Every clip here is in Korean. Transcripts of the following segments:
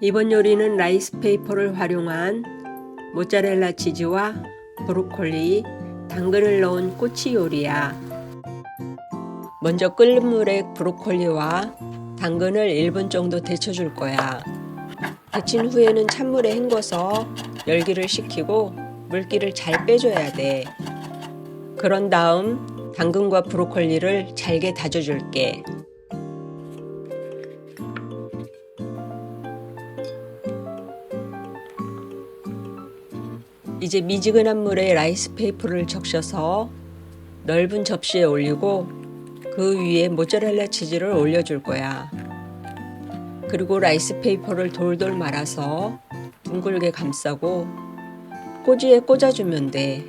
이번 요리는 라이스 페이퍼를 활용한 모짜렐라 치즈와 브로콜리, 당근을 넣은 꼬치 요리야. 먼저 끓는 물에 브로콜리와 당근을 1분 정도 데쳐줄 거야. 데친 후에는 찬물에 헹궈서 열기를 식히고 물기를 잘 빼줘야 돼. 그런 다음 당근과 브로콜리를 잘게 다져줄게. 이제 미지근한 물에 라이스 페이퍼를 적셔서 넓은 접시에 올리고 그 위에 모짜렐라 치즈를 올려줄 거야. 그리고 라이스 페이퍼를 돌돌 말아서 둥글게 감싸고 꼬지에 꽂아주면 돼.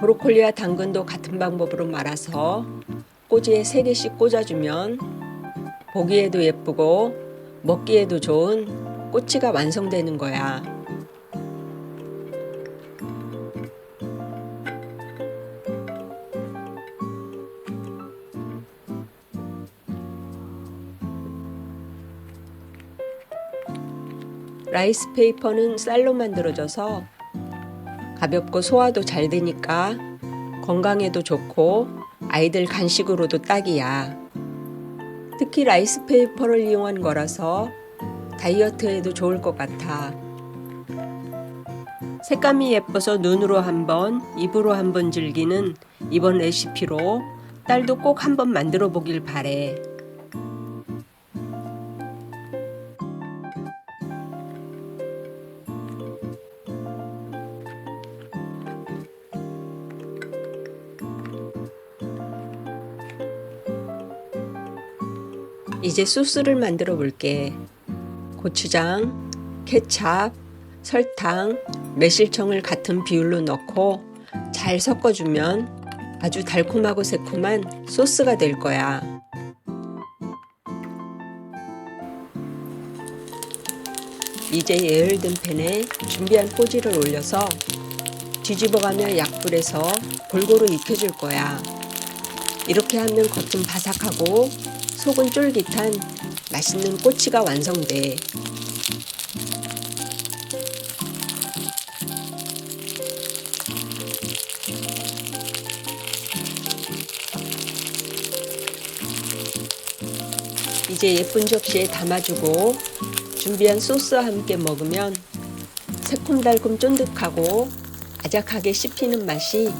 브로콜리와 당근도 같은 방법으로 말아서 꼬지에 3개씩 꽂아주면 보기에도 예쁘고 먹기에도 좋은 꼬치가 완성되는 거야. 라이스 페이퍼는 쌀로 만들어져서 가볍고 소화도 잘 되니까 건강에도 좋고 아이들 간식으로도 딱이야. 특히 라이스 페이퍼를 이용한 거라서 다이어트에도 좋을 것 같아. 색감이 예뻐서 눈으로 한 번, 입으로 한번 즐기는 이번 레시피로 딸도 꼭 한번 만들어 보길 바래. 이제 소스를 만들어 볼게. 고추장, 케찹, 설탕, 매실청을 같은 비율로 넣고 잘 섞어주면 아주 달콤하고 새콤한 소스가 될 거야. 이제 예열된 팬에 준비한 꼬지를 올려서 뒤집어가며 약불에서 골고루 익혀줄 거야. 이렇게 하면 겉은 바삭하고 속은 쫄깃한 맛있는 꼬치가 완성돼. 이제 예쁜 접시에 담아주고 준비한 소스와 함께 먹으면 새콤달콤 쫀득하고 아작하게 씹히는 맛이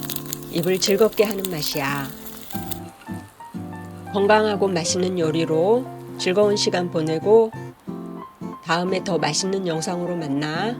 입을 즐겁게 하는 맛이야. 건강하고 맛있는 요리로 즐거운 시간 보내고 다음에 더 맛있는 영상으로 만나.